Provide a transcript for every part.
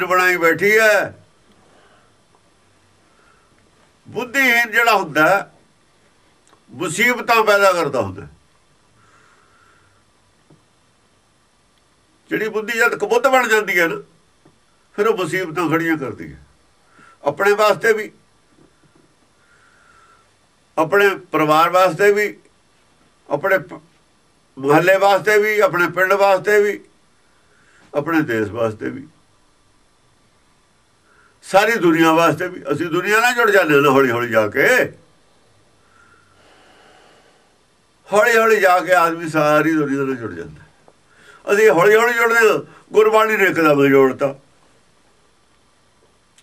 ਬਣਾਈ ਬੈਠੀ ਹੈ। ਬੁੱਧੀਹੀਨ ਜਿਹੜਾ ਹੁੰਦਾ ਮੁਸੀਬਤਾਂ ਪੈਦਾ ਕਰਦਾ ਹੁੰਦਾ ਜਿਹੜੀ ਬੁੱਧੀ ਜਦ ਕਬੁੱਧ ਬਣ ਜਾਂਦੀ ਹੈ ਨਾ, ਫਿਰ ਉਹ ਮੁਸੀਬਤਾਂ ਖੜੀਆਂ ਕਰਦੀ ਹੈ। ਆਪਣੇ ਵਾਸਤੇ ਵੀ, ਆਪਣੇ ਪਰਿਵਾਰ ਵਾਸਤੇ ਵੀ, ਆਪਣੇ ਮੁਹੱਲੇ ਵਾਸਤੇ ਵੀ, ਆਪਣੇ ਪਿੰਡ ਵਾਸਤੇ ਵੀ, ਆਪਣੇ ਦੇਸ਼ ਵਾਸਤੇ ਵੀ। ਸਾਰੀ ਦੁਨੀਆ ਵਾਸਤੇ ਵੀ, ਅਸੀਂ ਦੁਨੀਆ ਨਾਲ ਜੁੜ ਜਾਂਦੇ ਹਾਂ ਹੌਲੀ ਹੌਲੀ ਜਾ ਕੇ। ਹੌਲੀ ਹੌਲੀ ਜਾ ਕੇ ਆਦਮੀ ਸਾਰੀ ਦੁਨੀਆ ਨਾਲ ਜੁੜ ਜਾਂਦਾ। ਅਸੀਂ ਹੌਲੀ ਹੌਲੀ ਜੁੜਦੇ ਹਾਂ, ਗੁਰਬਾਣੀ ਨੇ ਇੱਕਦਮ ਜੋੜਤਾ।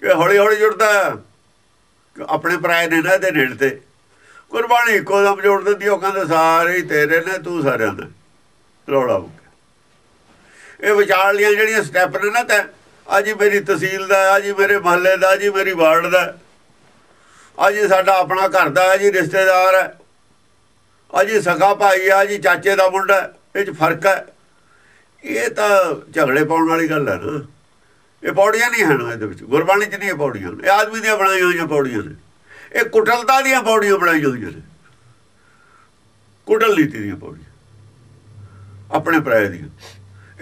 ਇਹ ਹੌਲੀ ਹੌਲੀ ਜੁੜਦਾ ਆਪਣੇ ਪਰਾਏ ਨੇ ਨਾ ਇਹਦੇ ਨੇੜੇ ਤੇ। ਗੁਰਬਾਣੀ ਇੱਕੋ ਦਮ ਜੋੜ ਦਿੰਦੀ ਉਹ ਕਹਿੰਦਾ, ਸਾਰੇ ਤੇਰੇ ਨੇ, ਤੂੰ ਸਾਰਿਆਂ ਦਾ। ਰੌਲਾ ਇਹ ਵਿਚਾਰ ਲੀਆਂ ਜਿਹੜੀਆਂ ਸਟੈਪ ਨੇ ਨਾ ਤਾਂ ਅੱਜ ਮੇਰੀ ਤਹਿਸੀਲ ਦਾ, ਆ ਜੀ ਮੇਰੇ ਮਹੱਲੇ ਦਾ ਜੀ ਮੇਰੀ ਵਾਰਡ ਦਾ। ਆ ਜੀ ਸਾਡਾ ਆਪਣਾ ਘਰ ਦਾ ਜੀ ਰਿਸ਼ਤੇਦਾਰ ਹੈ। ਅੱਜ ਸਗਾ ਭਾਈ ਆ ਜੀ ਚਾਚੇ ਦਾ ਮੁੰਡਾ ਇਹ ਚ ਫ਼ਰਕ ਹੈ। ਇਹ ਤਾਂ ਝਗੜੇ ਪਾਉਣ ਵਾਲੀ ਗੱਲ ਹੈ ਨਾ। ਇਹ ਪੌੜੀਆਂ ਨਹੀਂ ਹਨ ਇਹਦੇ ਵਿੱਚ। ਗੁਰਬਾਣੀ 'ਚ ਨਹੀਂ ਇਹ ਪੌੜੀਆਂ ਇਹ ਆਦਮੀ ਦੀਆਂ ਬਣਾਈਆਂ ਹੋਈਆਂ ਪੌੜੀਆਂ ਨੇ। ਇਹ ਕੁਟਲਤਾ ਦੀਆਂ ਪੌੜੀਆਂ ਬਣਾਈਆਂ ਹੋਈਆਂ ਨੇ। ਕੁਟਲ ਨੀਤੀ ਦੀਆਂ ਪੌੜੀਆਂ। ਆਪਣੇ ਪ੍ਰਾਇ ਦੀਆਂ।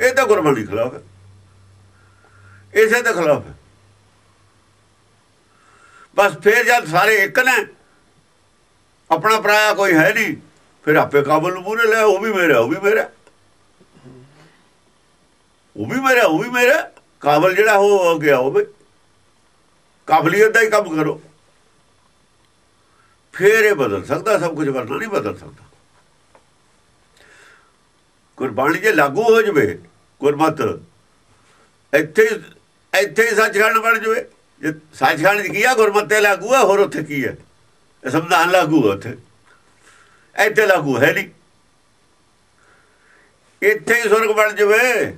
ਇਹ ਤਾਂ ਗੁਰਬਾਣੀ ਖਿਲਾਫ ਹੈ। ਇਸੇ ਦੇ ਖਿਲਾਫ। ਬਸ ਫੇਰ ਜਦ ਸਾਰੇ ਇੱਕ ਨੇ, ਆਪਣਾ ਪਰਾਇਆ ਕੋਈ ਹੈ ਨਹੀਂ, ਫਿਰ ਆਪੇ ਕਾਬਲ ਨੂੰ ਮੂਰੇ ਲੈ, ਉਹ ਵੀ ਮੇਰਾ ਉਹ ਵੀ ਮੇਰਾ ਉਹ ਵੀ ਮੇਰਾ ਉਹ ਵੀ ਮੇਰਾ ਕਾਬਲ ਜਿਹੜਾ ਹੋ ਗਿਆ ਹੋਵੇ ਕਾਬਲੀਅਤ ਦਾ ਹੀ ਕੰਮ ਕਰੋ। ਫੇਰ ਇਹ ਬਦਲ ਸਕਦਾ, ਸਭ ਕੁਝ ਵਰਨਾ ਨਹੀਂ ਬਦਲ ਸਕਦਾ। ਗੁਰਬਾਣੀ ਜੇ ਲਾਗੂ ਹੋ ਜਵੇ ਗੁਰਮਤ ਇੱਥੇ ਇੱਥੇ ਸੱਚਖੰਡ ਬਣ ਜਵੇ ਜੇ ਸੱਚਖੰਡ ਕੀ ਆ, ਗੁਰਮਤ ਲਾਗੂ ਆ, ਹੋਰ ਉੱਥੇ ਕੀ ਹੈ ਇਹ ਸੰਵਿਧਾਨ ਲਾਗੂ ਆ ਉੱਥੇ। ਇੱਥੇ ਲਾਗੂ ਹੈ ਨਹੀਂ। ਇੱਥੇ ਹੀ ਸੁਰਗ ਬਣ ਜਵੇ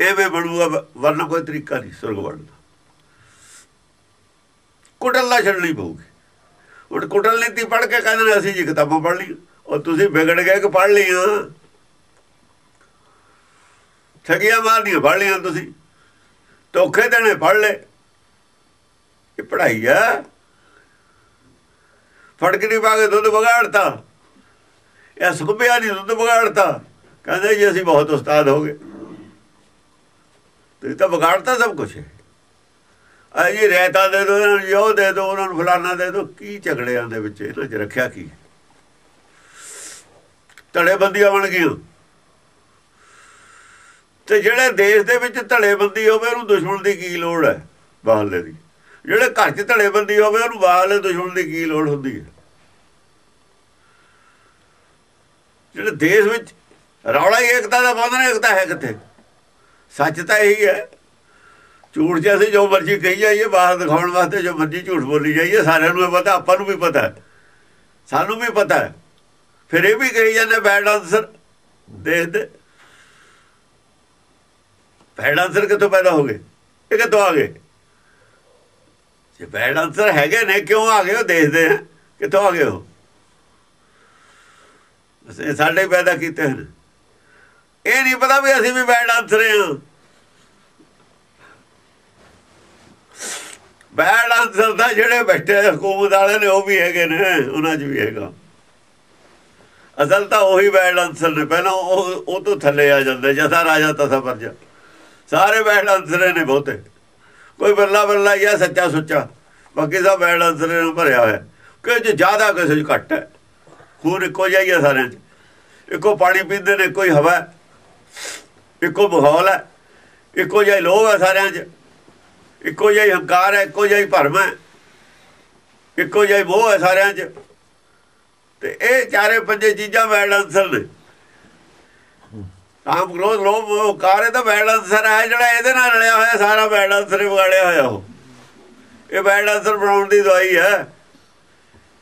ਐਵੇਂ ਬਣੂਗਾ, ਵਰਨਾ ਕੋਈ ਤਰੀਕਾ ਨਹੀਂ ਸੁਰਗ ਬਣਨ ਦਾ ਕੁਟਲ ਛੱਡਣੀ ਪਊਗੀ। ਹੁਣ ਕੁਟਲ ਨੀਤੀ ਪੜ੍ਹ ਕੇ ਕਹਿੰਦੇ ਅਸੀਂ ਜੀ ਕਿਤਾਬਾਂ ਪੜ੍ਹ ਲਈ ਉਹ ਤੁਸੀਂ ਵਿਗੜ ਗਏ ਕਿ ਪੜ੍ਹ ਲਈਆਂ। ਠਗੀਆਂ ਮਾਰਨੀਆਂ, ਪੜ੍ਹ ਲਈਆਂ ਤੁਸੀਂ। ਧੋਖੇ ਦੇਣੇ, ਫੜ ਲੈ। ਇਹ ਪੜਾਈ ਆ। ਫੜਕ ਨਹੀਂ ਪਾ ਕੇ ਦੁੱਧ ਵਿਗਾੜਤਾ। ਇਹ ਸੁਖਬਿਆ ਨਹੀਂ, ਦੁੱਧ ਵਿਗਾੜਤਾ। ਕਹਿੰਦੇ ਜੀ, ਅਸੀਂ ਬਹੁਤ ਉਸਤਾਦ ਹੋ ਗਏ। ਤੇ ਤਾਂ ਵਿਗਾੜਤਾ ਸਭ ਕੁਝ ਆ ਜੀ ਰਹਿਤਾ ਦੇ ਦੋ ਇਹਨਾਂ ਨੂੰ ਜੋ ਦੇ ਦੋ ਉਹਨਾਂ ਨੂੰ ਫਲਾਣਾ ਦੇ ਦੋ ਕੀ ਝਗੜਿਆਂ ਦੇ ਵਿੱਚ ਇਹਨਾਂ 'ਚ ਰੱਖਿਆ ਕੀ? ਧੜੇ ਬੰਦੀਆਂ ਬਣ ਗਈਆਂ। ਤੇ ਜਿਹੜੇ ਦੇਸ਼ ਦੇ ਵਿੱਚ ਧੜੇਬੰਦੀ ਹੋਵੇ, ਉਹਨੂੰ ਦੁਸ਼ਮਣ ਦੀ ਕੀ ਲੋੜ ਹੈ ਬਾਹਰਲੇ ਦੀ? ਜਿਹੜੇ ਘਰ 'ਚ ਧੜੇਬੰਦੀ ਹੋਵੇ, ਉਹਨੂੰ ਬਾਹਰਲੇ ਦੁਸ਼ਮਣ ਦੀ ਕੀ ਲੋੜ ਹੁੰਦੀ ਹੈ? ਜਿਹੜੇ ਦੇਸ਼ ਵਿੱਚ ਰੌਲਾ ਹੀ ਏਕਤਾ ਦਾ ਬੰਧਨ ਏਕਤਾ ਹੈ ਕਿੱਥੇ? ਸੱਚ ਤਾਂ ਇਹੀ ਹੈ, ਝੂਠ ਜੇ ਅਸੀਂ ਜੋ ਮਰਜ਼ੀ ਕਹੀ ਜਾਈਏ, ਬਾਹਰ ਦਿਖਾਉਣ ਵਾਸਤੇ ਜੋ ਮਰਜ਼ੀ ਝੂਠ ਬੋਲੀ ਜਾਈਏ, ਸਾਰਿਆਂ ਨੂੰ ਪਤਾ, ਆਪਾਂ ਨੂੰ ਵੀ ਪਤਾ ਹੈ। ਸਾਨੂੰ ਵੀ ਪਤਾ ਹੈ। ਫਿਰ ਇਹ ਵੀ ਕਹੀ ਜਾਂਦੇ ਬੈਡ ਆਨਸਰ ਦੇਖਦੇ ਬੈਡ ਆਨਸਰ ਕਿੱਥੋਂ ਪੈਦਾ ਹੋ ਗਏ? ਇਹ ਕਿੱਥੋਂ ਆ ਗਏ? ਜੇ ਬੈਡ ਆਨਸਰ ਹੈਗੇ ਨੇ, ਕਿਉਂ ਆ ਗਏ ਉਹ ਦੇਖਦੇ ਆ, ਕਿੱਥੋਂ ਆ ਗਏ ਉਹ? ਅਸੀਂ ਸਾਡੇ ਪੈਦਾ ਕੀਤੇ ਹਨ। ਇਹ ਨਹੀਂ ਪਤਾ ਵੀ ਅਸੀਂ ਵੀ ਬੈਡ ਆਨਸਰ ਹਾਂ। ਬੈਡ ਆਨਸਰ ਦਾ ਜਿਹੜੇ ਬੈਠੇ ਹਕੂਮਤ ਵਾਲੇ ਨੇ, ਉਹ ਵੀ ਹੈਗੇ ਨੇ, ਉਹਨਾਂ 'ਚ ਵੀ ਹੈਗਾ। ਅਸਲ ਤਾਂ ਉਹੀ ਬੈਡ ਆਨਸਰ ਨੇ, ਪਹਿਲਾਂ ਉਹ ਉਹ ਤੋਂ ਥੱਲੇ ਆ ਜਾਂਦੇ, ਜਥਾ ਰਾਜਾ ਤਥਾ ਪਰਜਾ ਸਾਰੇ ਬੈਡ ਆਨਸਰ ਨੇ ਬਹੁਤੇ। ਕੋਈ ਬੱਲਾ ਬੱਲਾ ਜਾਂ ਸੱਚਾ ਸੁੱਚਾ। ਬਾਕੀ ਸਭ ਬੈਡ ਆਨਸਰ ਨੂੰ ਭਰਿਆ ਹੋਇਆ। ਕਿ ਜੇ ਜ਼ਿਆਦਾ ਕਿਸੇ 'ਚ ਘੱਟ ਹੈ। ਖੂਨ ਇੱਕੋ ਜਿਹਾ ਹੀ ਹੈ ਸਾਰਿਆਂ 'ਚ। ਇੱਕੋ ਪਾਣੀ ਪੀਂਦੇ ਨੇ ਕੋਈ ਹਵਾ ਇੱਕੋ ਮਾਹੌਲ ਹੈ। ਇੱਕੋ ਜਿਹਾ ਲੋਭ ਹੈ ਸਾਰਿਆਂ 'ਚ। ਇੱਕੋ ਜਿਹਾ ਹੰਕਾਰ ਹੈ, ਇੱਕੋ ਜਿਹਾ ਭਰਮ ਹੈ। ਇੱਕੋ ਜਿਹਾ ਮੋਹ ਹੈ ਸਾਰਿਆਂ 'ਚ। ਤੇ ਇਹ ਚਾਰੇ ਪੰਜੇ ਚੀਜ਼ਾਂ ਬੈਡ ਆਨਸਰ ਨੇ। ਕਾਮ ਕ੍ਰੋਧ ਲੋਭ ਮੋਹ ਕਾਰੇ ਬੈਡ ਆਨਸਰ ਹੈ ਜਿਹੜਾ ਇਹਦੇ ਨਾਲ ਰਲਿਆ ਹੋਇਆ, ਸਾਰਾ ਬੈਡ ਆਨਸਰ ਹੀ ਹੋਇਆ ਉਹ। ਇਹ ਬੈਡ ਆਨਸਰ ਬਣਾਉਣ ਦੀ ਦਵਾਈ ਹੈ।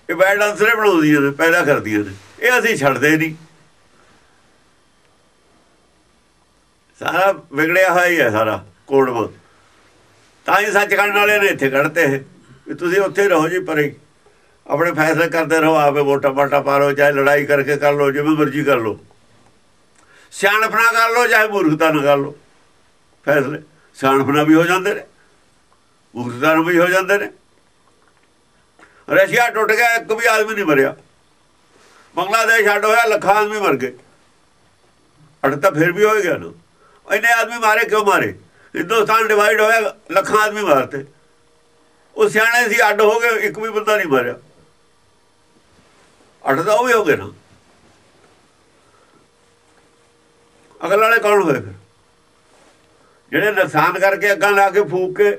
ਇਹ ਬੈਡ ਆਨਸਰ ਬਣਾਉਂਦੀਆਂ ਨੇ ਪੈਦਾ ਕਰਦੀਆਂ ਨੇ ਇਹ ਅਸੀਂ ਛੱਡਦੇ ਨਹੀਂ। ਸਾਰਾ ਵਿਗੜਿਆ ਹੋਇਆ ਹੀ ਹੈ ਸਾਰਾ ਕੋੜਵਾ ਤਾਂ ਹੀ ਸੱਚਖੰਡ ਵਾਲੇ ਨੇ ਇੱਥੇ ਕੱਢਤੇ ਵੀ ਤੁਸੀਂ ਉੱਥੇ ਰਹੋ ਜੀ ਪਰੇ। ਆਪਣੇ ਫੈਸਲੇ ਕਰਦੇ ਰਹੋ, ਆਪੇ ਵੋਟਾਂ ਪਾਟਾ ਪਾ ਲਓ, ਚਾਹੇ ਲੜਾਈ ਕਰਕੇ ਕਰ ਲਓ, ਜਿਵੇਂ ਮਰਜ਼ੀ ਕਰ ਲਓ। ਸਿਆਣਪਣਾ ਕਰ ਲਓ ਚਾਹੇ ਮੂਰਖਤਾ ਨਾਲ ਕਰ ਲਓ। ਫੈਸਲੇ ਸਿਆਣਪਨਾ ਵੀ ਹੋ ਜਾਂਦੇ ਨੇ ਮੁਕਤਦਾਰ ਵੀ ਹੋ ਜਾਂਦੇ ਨੇ। ਰਸ਼ੀਆ ਟੁੱਟ ਗਿਆ, ਇੱਕ ਵੀ ਆਦਮੀ ਨਹੀਂ ਮਰਿਆ। ਬੰਗਲਾਦੇਸ਼ ਛੱਡ ਹੋਇਆ, ਲੱਖਾਂ ਆਦਮੀ ਮਰ ਗਏ। ਅੜ ਤਾਂ ਫਿਰ ਵੀ ਹੋ ਗਿਆ ਨਾ। ਇਹਨੇ ਆਦਮੀ ਮਾਰੇ, ਕਿਉਂ ਮਾਰੇ? ਹਿੰਦੁਸਤਾਨ ਡਿਵਾਈਡ ਹੋਇਆ, ਲੱਖਾਂ ਆਦਮੀ ਮਾਰਤੇ। ਉਹ ਸਿਆਣੇ ਸੀ, ਅੱਡ ਹੋ ਗਏ, ਇੱਕ ਵੀ ਬੰਦਾ ਨਹੀਂ ਮਾਰਿਆ। ਅੱਡ ਤਾਂ ਉਹ ਵੀ ਹੋ ਗਏ ਨਾ। ਅਗਲ ਵਾਲੇ ਕੌਣ ਹੋਏ ਫਿਰ? ਜਿਹੜੇ ਨੁਕਸਾਨ ਕਰਕੇ ਅੱਗਾਂ ਲਾ ਕੇ ਫੂਕ ਕੇ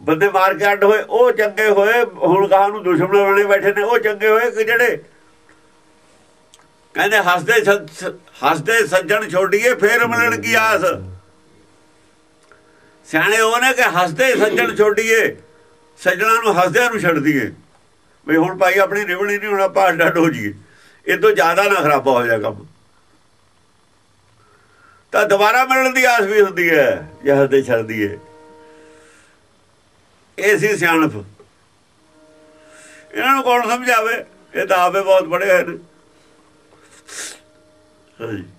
ਬੰਦੇ ਮਾਰ ਕੇ ਅੱਡ ਹੋਏ, ਉਹ ਚੰਗੇ ਹੋਏ, ਹੁਣ ਕਹਾਂ ਨੂੰ ਦੁਸ਼ਮਣ ਬਣੇ ਬੈਠੇ ਨੇ, ਉਹ ਚੰਗੇ ਹੋਏ ਕਿ ਜਿਹੜੇ ਕਹਿੰਦੇ ਹੱਸਦੇ ਹੱਸਦੇ ਸੱਜਣ ਛੋਡੀਏ, ਫੇਰ ਮਿਲਣ ਕੀ ਆਸ? ਸਿਆਣੇ ਉਹਨੇ ਕਿ ਹੱਸਦੇ ਸੱਜਣ ਛੋਡੀਏ, ਸੱਜਣਾ ਨੂੰ ਹੱਸਦਿਆਂ ਨੂੰ ਛੱਡ ਦਈਏ। ਵੀ ਹੁਣ ਭਾਈ ਆਪਣੀ ਨਿਵਣੀ ਨਹੀਂ ਹੁਣ ਆਪਾਂ ਅੱਡ ਹੋ ਜਾਈਏ। ਇਹ ਤੋਂ ਜ਼ਿਆਦਾ ਨਾ ਖਰਾਬਾ ਹੋ ਜਾ ਕੰਮ। ਤਾਂ ਦੁਬਾਰਾ ਮਿਲਣ ਦੀ ਆਸ ਵੀ ਹੁੰਦੀ ਹੈ ਜੇ ਹੱਸਦੇ ਛੱਡ ਦਈਏ ਇਹ ਸੀ ਸਿਆਣਪ। ਇਹਨਾਂ ਨੂੰ ਕੌਣ ਸਮਝਾਵੇ? ਇਹ ਤਾਂ ਆਪੇ ਬਹੁਤ ਬੜੇ ਹੋਏ ਨੇ।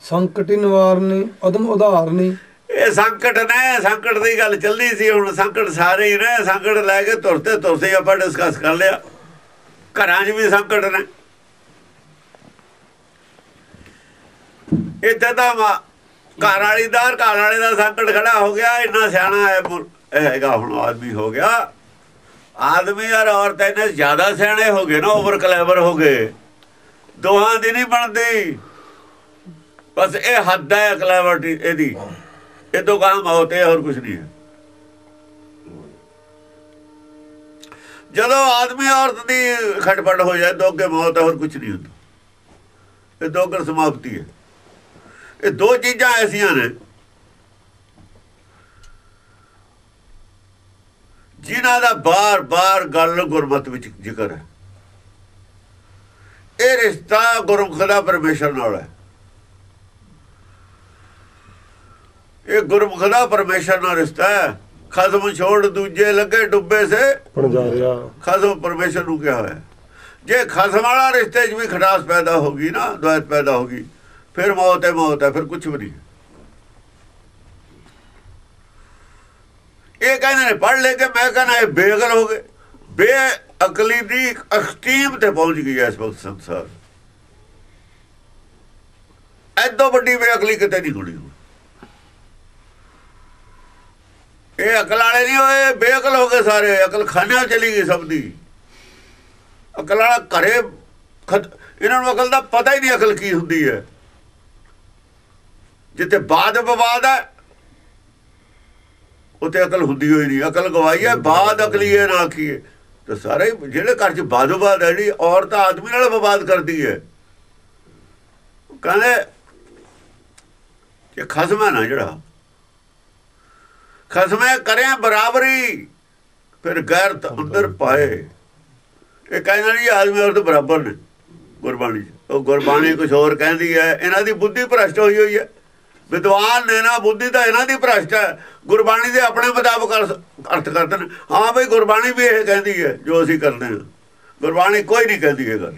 ਸੰਕਟ ਨਿਵਾਰਨੀ ਅਦਮ ਉਧਾਰਨੀ। ਇਹ ਸੰਕਟ ਨੇ ਸੰਕਟ ਦੀ ਗੱਲ ਚੱਲਦੀ ਸੀ ਹੁਣ ਸੰਕਟ ਸਾਰੇ ਹੀ ਨੇ ਸੰਕਟ ਲੈ ਕੇ ਤੁਰਤੇ ਤੁਰਤੇ ਆਪਾਂ ਡਿਸਕਸ ਕਰ ਲਿਆ। ਘਰਾਂ 'ਚ ਵੀ ਸੰਕਟ ਨੇ। ਇੱਥੇ ਤਾਂ ਘਰ ਵਾਲੀ ਦਾ, ਘਰ ਵਾਲੇ ਦਾ ਸੰਕਟ ਖੜਾ ਹੋ ਗਿਆ, ਇੰਨਾ ਸਿਆਣਾ ਹੈ ਹੈਗਾ ਹੁਣ ਆਦਮੀ ਹੋ ਗਿਆ। ਆਦਮੀ ਔਰ ਔਰਤ ਇਹਨੇ ਜ਼ਿਆਦਾ ਸਿਆਣੇ ਹੋ ਗਏ ਨਾ ਓਵਰ ਕਲੇਵਰ ਹੋ ਗਏ। ਦੋਹਾਂ ਦੀ ਨਹੀਂ ਬਣਦੀ। ਬਸ ਇਹ ਹੱਦ ਹੈ ਕਲੇਵਰਟੀ ਇਹਦੀ। ਇਹ ਤੋਂ ਕੰਮ ਹੋਤੇ ਹੋਰ ਕੁਝ ਨਹੀਂ ਹੈ। ਜਦੋਂ ਆਦਮੀ ਔਰਤ ਦੀ ਖਟਪਟ ਹੋ ਜਾਏ, ਦੋਗੇ ਮੌਤ, ਹੋਰ ਕੁਝ ਨਹੀਂ ਹੁੰਦਾ। ਇਹ ਦੋਗਰ ਸਮਾਪਤੀ ਹੈ। ਇਹ ਦੋ ਚੀਜ਼ਾਂ ਐਸੀਆਂ ਨੇ ਜਿਨ੍ਹਾਂ ਦਾ ਬਾਰ-ਬਾਰ ਗੱਲ ਗੁਰਮਤ ਵਿੱਚ ਜ਼ਿਕਰ ਹੈ। ਇਹ ਰਿਸ਼ਤਾ ਗੁਰਮੁਖ ਦਾ ਪਰਮੇਸ਼ਰ ਨਾਲ ਹੈ। ਇਹ ਗੁਰਮੁਖ ਦਾ ਪਰਮੇਸ਼ਰ ਨਾਲ ਰਿਸ਼ਤਾ ਹੈ। ਖਸਮ ਛੋੜ ਦੂਜੇ ਲੱਗੇ ਡੁੱਬੇ ਸੇ ਪਣਜਾਰਿਆ ਖਸਮ ਪਰਮੇਸ਼ਰ ਨੂੰ ਕਿਹਾ ਹੋਇਆ ਜੇ ਖਸਮ ਵਾਲਾ ਰਿਸ਼ਤੇ 'ਚ ਵੀ ਖਟਾਸ ਪੈਦਾ ਹੋਗੀ ਨਾ ਦੁਆਇਤ ਪੈਦਾ ਹੋਗੀ ਫਿਰ ਮੌਤ ਹੈ ਮੌਤ ਹੈ, ਫਿਰ ਕੁਝ ਵੀ ਨਹੀਂ। ਇਹ ਕਹਿੰਦੇ ਨੇ ਪੜ ਲੈ ਕੇ, ਮੈਂ ਕਹਿੰਦਾ ਇਹ ਬੇਗਲ ਹੋ ਗਏ। ਬੇਅਕਲੀ ਦੀ ਐਕਸਟ੍ਰੀਮ ਤੇ ਪਹੁੰਚ ਗਈ ਐ ਇਸ ਵਕਤ ਸੰਸਾਰ। ਐਦੋਂ ਵੱਡੀ ਬੇਅਕਲੀ ਕਿਤੇ ਨਹੀਂ ਹੋਣੀ ਇਹ ਅਕਲ ਵਾਲੇ ਨਹੀਂ ਹੋਏ, ਬੇਅਕਲ ਹੋ ਗਏ ਸਾਰੇ। ਅਕਲ ਖਾਨਿਆਂ ਚਲੀ ਗਈ ਸਭ ਦੀ। ਅਕਲ ਵਾਲਾ ਘਰੇ ਇਹਨਾਂ ਨੂੰ ਅਕਲ ਦਾ ਪਤਾ ਹੀ ਨਹੀਂ ਅਕਲ ਕੀ ਹੁੰਦੀ ਹੈ। ਜਿੱਥੇ ਬਾਦ ਵਿਵਾਦ ਹੈ, ਉੱਥੇ ਅਕਲ ਹੁੰਦੀ ਹੋਈ ਨਹੀਂ, ਅਕਲ ਗਵਾਈ ਹੈ ਬਾਦ ਅਕਲੀ ਨਾ ਆਖੀਏ ਤਾਂ ਸਾਰੇ ਜਿਹੜੇ ਘਰ 'ਚ ਬਾਦ ਵਿਵਾਦ ਹੈ ਜਿਹੜੀ ਔਰਤ ਆਦਮੀ ਨਾਲ ਵਿਵਾਦ ਕਰਦੀ ਹੈ। ਕਹਿੰਦੇ, ਇਹ ਖਸਮਾ ਨਾ ਜਿਹੜਾ। ਖਸਮੇ ਕਰਿਆ ਬਰਾਬਰੀ, ਫਿਰ ਗੈਰਤ ਅੰਦਰ ਪਾਏ। ਇਹ ਕਹਿੰਦੇ ਨਹੀਂ ਆਦਮੀ ਔਰਤ ਬਰਾਬਰ ਨੇ ਗੁਰਬਾਣੀ ਉਹ ਗੁਰਬਾਣੀ ਕੁਝ ਹੋਰ ਕਹਿੰਦੀ ਹੈ, ਇਹਨਾਂ ਦੀ ਬੁੱਧੀ ਭ੍ਰਸ਼ਟ ਹੋਈ ਹੋਈ ਹੈ। ਵਿਦਵਾਨ ਨੇ ਨਾ ਬੁੱਧੀ ਤਾਂ ਇਹਨਾਂ ਦੀ ਭ੍ਰਸ਼ਟ ਹੈ। ਗੁਰਬਾਣੀ ਦੇ ਆਪਣੇ ਮੁਤਾਬਕ ਅਰਥ ਕਰਦੇ ਨੇ ਹਾਂ ਬਈ ਗੁਰਬਾਣੀ ਵੀ ਇਹ ਕਹਿੰਦੀ ਹੈ, ਜੋ ਅਸੀਂ ਕਰਦੇ ਹਾਂ। ਗੁਰਬਾਣੀ ਕੋਈ ਨਹੀਂ ਕਹਿੰਦੀ ਇਹ ਗੱਲ।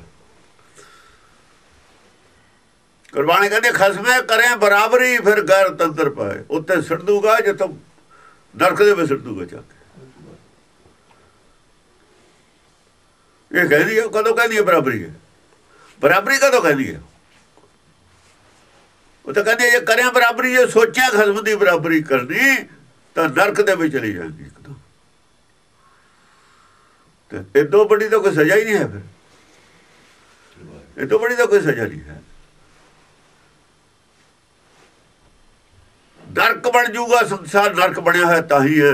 ਗੁਰਬਾਣੀ ਕਹਿੰਦੀ ਖਸਮੇ ਕਰੇ ਬਰਾਬਰੀ, ਫਿਰ ਗੈਰ ਤੰਤਰ ਪਾਏ। ਉੱਤੇ ਸਿੱਟ ਦੂਗਾ, ਜਿੱਥੋਂ ਨਰਕ ਦੇ ਵਿੱਚ ਸਿੱਟ ਦੂਗਾ ਚੱਕ ਇਹ ਕਹਿੰਦੀ ਹੈ ਕਦੋਂ ਕਹਿੰਦੀ ਹੈ ਬਰਾਬਰੀ ਹੈ? ਬਰਾਬਰੀ ਕਦੋਂ ਕਹਿੰਦੀ ਹੈ? ਉਹ ਤਾਂ ਕਹਿੰਦੇ ਜੇ ਕਰਿਆ ਬਰਾਬਰੀ, ਜੇ ਸੋਚਿਆ ਖਸਮ ਦੀ ਬਰਾਬਰੀ ਕਰਨੀ, ਤਾਂ ਨਰਕ ਦੇ ਵਿੱਚ ਚਲੀ ਜਾਂਦੀ ਇੱਕਦਮ ਤੇ। ਇਦੋਂ ਵੱਡੀ ਤਾਂ ਕੋਈ ਸਜ਼ਾ ਹੀ ਨਹੀਂ ਹੈ ਫਿਰ। ਇਦੋਂ ਵੱਡੀ ਤਾਂ ਕੋਈ ਸਜ਼ਾ ਨਹੀਂ ਹੈ। ਨਰਕ ਬਣ ਜਾਊਗਾ ਸੰਸਾਰ, ਨਰਕ ਬਣਿਆ ਹੋਇਆ ਤਾਂ ਹੀ ਹੈ।